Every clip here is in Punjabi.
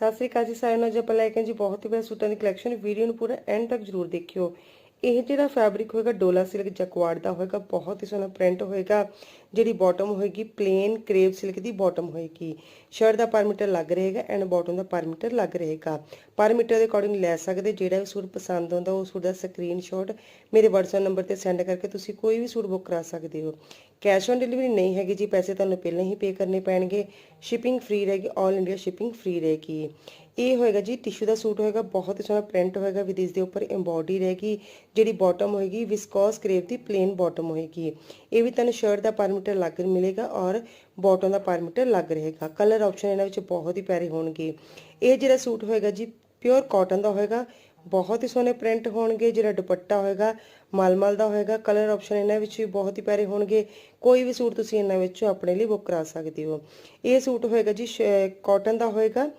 ਸਤਿ ਸ੍ਰੀ ਅਕਾਲ ਜੀ, ਸਾਰਿਆਂ ਨੂੰ ਅੱਜ ਆਪਾਂ ਲੈ ਕੇ ਜੀ ਬਹੁਤ ਹੀ ਪਿਆਰੇ ਸੂਟਾਂ ਦੀ ਕਲੈਕਸ਼ਨ ਵੀਡੀਓ ਨੂੰ ਪੂਰਾ ਐਂਡ ਤੱਕ ਜਰੂਰ ਦੇਖਿਓ। ਇਹ ਜਿਹੜਾ ਫੈਬਰਿਕ ਹੋਏਗਾ, ਡੋਲਾ ਸਿਲਕ ਜੈਕਵਾਰਡ ਦਾ ਹੋਏਗਾ, ਬਹੁਤ ਹੀ ਸੋਹਣਾ ਪ੍ਰਿੰਟ ਹੋਏਗਾ, ਜਿਹੜੀ ਬਾਟਮ ਹੋਏਗੀ ਪਲੇਨ ਕਰੇਪ ਸਿਲਕ ਦੀ ਬਾਟਮ ਹੋਏਗੀ। ਸ਼ਰਟ ਦਾ ਪਰ ਮੀਟਰ ਲੱਗ ਰਹੇਗਾ ਐਂਡ ਬਾਟਮ ਦਾ ਪਰ ਮੀਟਰ ਲੱਗ ਰਹੇਗਾ। ਪਰ ਮੀਟਰ ਦੇ ਅਕੋਰਡਿੰਗ ਲੈ ਸਕਦੇ, ਜਿਹੜਾ ਵੀ ਸੂਟ ਪਸੰਦ ਆਉਂਦਾ, ਉਹ ਸੂਟ ਦਾ ਸਕਰੀਨਸ਼ਾਟ ਮੇਰੇ WhatsApp ਨੰਬਰ ਤੇ ਸੈਂਡ ਕਰਕੇ ਤੁਸੀਂ ਕੋਈ ਵੀ ਸੂਟ ਬੁੱਕ ਕਰਾ ਸਕਦੇ ਹੋ। ਕੈਸ਼ ਔਨ ਡਿਲੀਵਰੀ ਨਹੀਂ ਹੈਗੀ ਜੀ, ਪੈਸੇ ਤੁਹਾਨੂੰ ਪਹਿਲਾਂ ਹੀ ਪੇ ਕਰਨੇ ਪੈਣਗੇ। ਸ਼ਿਪਿੰਗ ਫ੍ਰੀ ਰਹੇਗੀ 올 ਇੰਡੀਆ ਸ਼ਿਪਿੰਗ ਫ੍ਰੀ ਰਹੇਗੀ। ਇਹ ਹੋਏਗਾ ਜੀ ਟਿਸ਼ੂ ਦਾ ਸੂਟ ਹੋਏਗਾ, ਬਹੁਤ ਹੀ ਸੋਹਣਾ ਪ੍ਰਿੰਟ ਹੋਏਗਾ ਵਿਦ ਇਸ ਦੇ ਉੱਪਰ ਐਮਬੋਡੀ ਰਹੇਗੀ, ਜਿਹੜੀ ਬਾਟਮ ਹੋਏਗੀ ਵਿਸਕੋਸ ਕਰੇਪ ਦੀ ਪਲੇਨ ਬਾਟਮ ਹੋਏਗੀ। ਇਹ ਵੀ ਤੁਹਾਨੂੰ ਸ਼ਰਟ ਦਾ ਪਰ ਮੀਟਰ ਲੱਗ ਮਿਲੇਗਾ ਔਰ ਬਾਟਮ ਦਾ ਪਰ ਮੀਟਰ ਲੱਗ ਰਹੇਗਾ। ਕਲਰ ਆਪਸ਼ਨ ਇਹਨਾਂ ਵਿੱਚ ਬਹੁਤ ਹੀ ਪਿਆਰੇ ਹੋਣਗੇ। ਇਹ ਜਿਹੜਾ ਸੂਟ ਹੋਏਗਾ ਜੀ ਪਿਓਰ ਕਾਟਨ ਦਾ ਹੋਏਗਾ, ਬਹੁਤ ਹੀ ਸੋਹਣੇ ਪ੍ਰਿੰਟ ਹੋਣਗੇ, ਜਿਹੜਾ ਦੁਪੱਟਾ ਹੋਏਗਾ, ਮਲਮਲ ਦਾ ਹੋਏਗਾ ਕਲਰ ਆਪਸ਼ਨ ਇਹਨਾਂ ਵਿੱਚ ਵੀ ਬਹੁਤ ਹੀ ਪਿਆਰੇ ਹੋਣਗੇ। ਕੋਈ ਵੀ ਸੂਟ ਤੁਸੀਂ ਇਹਨਾਂ ਵਿੱਚੋਂ ਆਪਣੇ ਲਈ ਬੁੱਕ ਕਰਾ ਸਕਦੇ ਹੋ। ਇਹ ਸੂਟ ਹੋਏਗਾ ਜੀ ਕਾਟਨ ਦਾ ਹੋਏਗਾ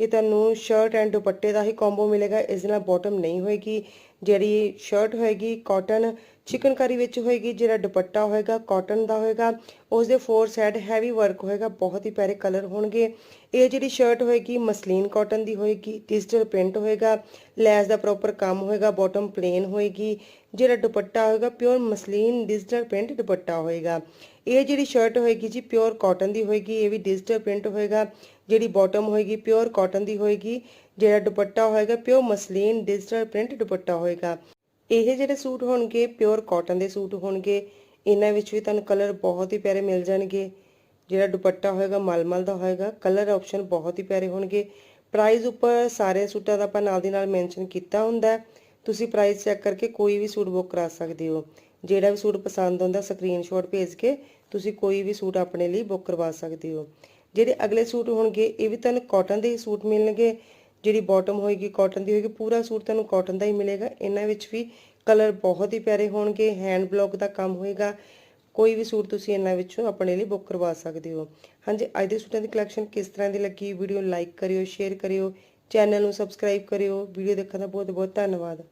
ਇਹ ਤੁਹਾਨੂੰ ਸ਼ਰਟ ਐਂਡ ਦੁਪੱਟੇ ਦਾ ਹੀ ਕੰਬੋ ਮਿਲੇਗਾ ਇਸ ਨਾਲ ਬਾਟਮ ਨਹੀਂ ਹੋਏਗੀ। ਜਿਹੜੀ ਸ਼ਰਟ ਹੋਏਗੀ ਕਾਟਨ ਚਿਕਨਕਾਰੀ ਵਿੱਚ ਹੋਏਗੀ, ਜਿਹੜਾ ਦੁਪੱਟਾ ਹੋਏਗਾ ਕਾਟਨ ਦਾ ਹੋਏਗਾ ਉਸ ਦੇ ਫੋਰ ਸਾਈਡ ਹੈਵੀ ਵਰਕ ਹੋਏਗਾ, ਬਹੁਤ ਹੀ ਪਿਆਰੇ ਕਲਰ ਹੋਣਗੇ। ਇਹ ਜਿਹੜੀ ਸ਼ਰਟ ਹੋਏਗੀ, ਮਸਲੀਨ ਕਾਟਨ ਦੀ ਹੋਏਗੀ ਡਿਜੀਟਲ ਪ੍ਰਿੰਟ ਹੋਏਗਾ, ਲੈਸ ਦਾ ਪ੍ਰੋਪਰ ਕੰਮ ਹੋਏਗਾ ਬਾਟਮ ਪਲੇਨ ਹੋਏਗੀ, ਜਿਹੜਾ ਦੁਪੱਟਾ ਹੋਏਗਾ pure muslin digital print dupatta ਹੋਏਗਾ। ਇਹ ਜਿਹੜੀ ਸ਼ਰਟ ਹੋਏਗੀ ਜੀ ਪਿਓਰ ਕਾਟਨ ਦੀ ਹੋਏਗੀ, ਇਹ ਵੀ ਡਿਜੀਟਲ ਪ੍ਰਿੰਟ ਹੋਏਗਾ, ਜਿਹੜੀ ਬਾਟਮ ਹੋਏਗੀ ਪਿਓਰ ਕਾਟਨ ਦੀ ਹੋਏਗੀ ਜਿਹੜਾ ਦੁਪੱਟਾ ਹੋਏਗਾ pure muslin digital print dupatta ਹੋਏਗਾ। ਇਹ ਜਿਹੜੇ ਸੂਟ ਹੋਣਗੇ ਪਿਓਰ ਕਾਟਨ ਦੇ ਸੂਟ ਹੋਣਗੇ। ਇਹਨਾਂ ਵਿੱਚ ਵੀ ਤੁਹਾਨੂੰ ਕਲਰ ਬਹੁਤ ਹੀ ਪਿਆਰੇ ਮਿਲ ਜਾਣਗੇ। ਜਿਹੜਾ ਦੁਪੱਟਾ ਹੋਏਗਾ ਮਲਮਲ ਦਾ ਹੋਏਗਾ ਕਲਰ ਆਪਸ਼ਨ ਬਹੁਤ ਹੀ ਪਿਆਰੇ ਹੋਣਗੇ। ਪ੍ਰਾਈਸ ਉੱਪਰ ਸਾਰੇ ਸੂਟਾਂ ਦਾ ਆਪਾਂ ਨਾਲ ਦੀ ਨਾਲ ਮੈਂਸ਼ਨ ਕੀਤਾ ਹੁੰਦਾ ਤੁਸੀਂ ਪ੍ਰਾਈਸ ਚੈੱਕ ਕਰਕੇ ਕੋਈ ਵੀ ਸੂਟ ਬੁੱਕ ਕਰਾ ਸਕਦੇ ਹੋ। ਜਿਹੜਾ ਵੀ ਸੂਟ ਪਸੰਦ ਆਉਂਦਾ ਸਕਰੀਨਸ਼ਾਟ ਭੇਜ ਕੇ ਤੁਸੀਂ ਕੋਈ ਵੀ ਸੂਟ ਆਪਣੇ ਲਈ ਬੁੱਕ ਕਰਵਾ ਸਕਦੇ ਹੋ। ਜਿਹੜੇ ਅਗਲੇ ਸੂਟ ਹੋਣਗੇ, ਇਹ ਵੀ ਤੁਹਾਨੂੰ ਕਾਟਨ ਦੇ ਹੀ ਸੂਟ ਮਿਲਣਗੇ। ਜਿਹੜੀ ਬਾਟਮ ਹੋਏਗੀ ਕਾਟਨ ਦੀ ਹੋਏਗੀ, ਪੂਰਾ ਸੂਟ ਤੁਹਾਨੂੰ ਕਾਟਨ ਦਾ ਹੀ ਮਿਲੇਗਾ। ਇਹਨਾਂ ਵਿੱਚ ਵੀ ਕਲਰ ਬਹੁਤ ਹੀ ਪਿਆਰੇ ਹੋਣਗੇ ਹੈਂਡ ਬਲੌਕ ਦਾ ਕੰਮ ਹੋਏਗਾ। ਕੋਈ ਵੀ ਸੂਟ ਤੁਸੀਂ ਇਹਨਾਂ ਵਿੱਚੋਂ ਆਪਣੇ ਲਈ ਬੁੱਕ ਕਰਵਾ ਸਕਦੇ ਹੋ। ਹਾਂਜੀ, ਅੱਜ ਦੇ ਸੂਟਾਂ ਦੀ ਕਲੈਕਸ਼ਨ ਕਿਸ ਤਰ੍ਹਾਂ ਦੀ ਲੱਗੀ? ਵੀਡੀਓ ਲਾਈਕ ਕਰਿਓ ਸ਼ੇਅਰ ਕਰਿਓ ਚੈਨਲ ਨੂੰ ਸਬਸਕ੍ਰਾਈਬ ਕਰਿਓ। ਵੀਡੀਓ ਦੇਖਣ ਦਾ ਬਹੁਤ ਬਹੁਤ ਧੰਨਵਾਦ।